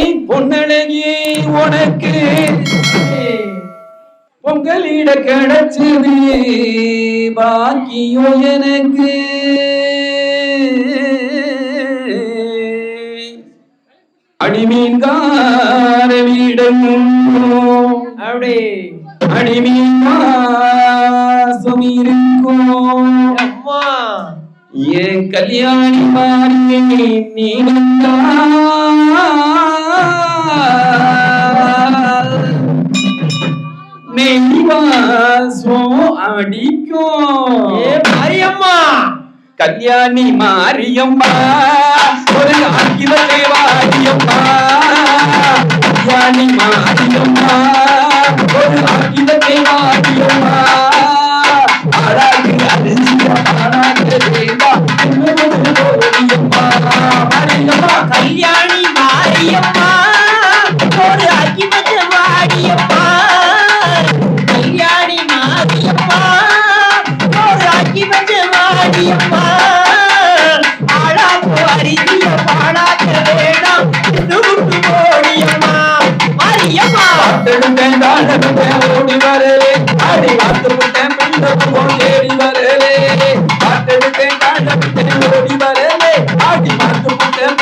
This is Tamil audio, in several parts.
பொன்னழகி உனக்கு. பொங்கலிட கிடைச்சது பாக்கியம் எனக்கு. அடிமீன்கார வீடெங்கும் அப்படி. அடிமீன் வாசம் இருக்கும். அம்மா. என் கல்யாணி மாறி நீ வந்தா வாசம் அடிக்கும். ஏ மாரியம்மா. கல்யாணி மாரியம்மா ஒரு ஆங்கில தேவாரியம்மா. மாரியம்மா பாட்டெடுப்பேன் ஓடி வரலே. ஆடி பார்த்து விட்டேன் பெண்களும் தேடி வரலே. பாட்டெடுப்பேன் தாண்டெடுப்பேன் ஓடி வரலே. ஆடி விட்டேன்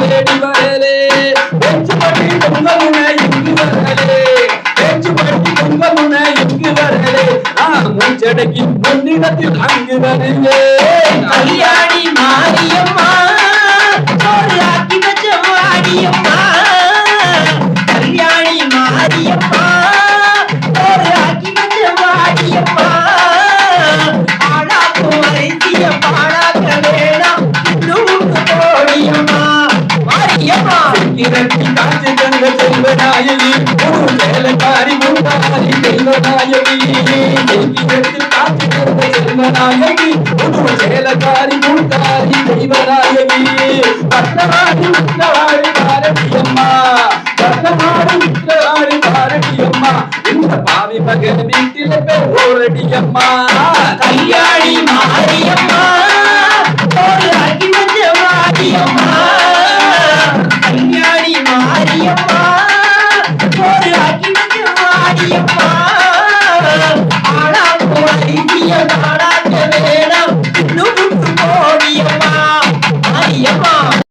தேடி வரலே. பேச்சு பட்டி இங்கு வரலே. பேச்சு பட்டி இங்கு வரலே. நான் முன்னிடத்தில் அங்கு வரலே. கல்யாணி மாரியம்மா. கண்ட ஒரு வேலைக்காரி முன்னாடி செல்வநாயகி இரட்டி காட்சி கண்ட ஒரு வேலைக்காரி முன்னாடி தெய்வநாயகி. பத்ரவாடி உத்தவாடி பாரதியம்மா பத்ரவாடி உத்தவாடி பாரதியம்மா. இந்த பாவி மகன் வீட்டில போரடியம்மா கல்யாணி மாரியம்மா ஒரு கல்யாணி மாரியம்மா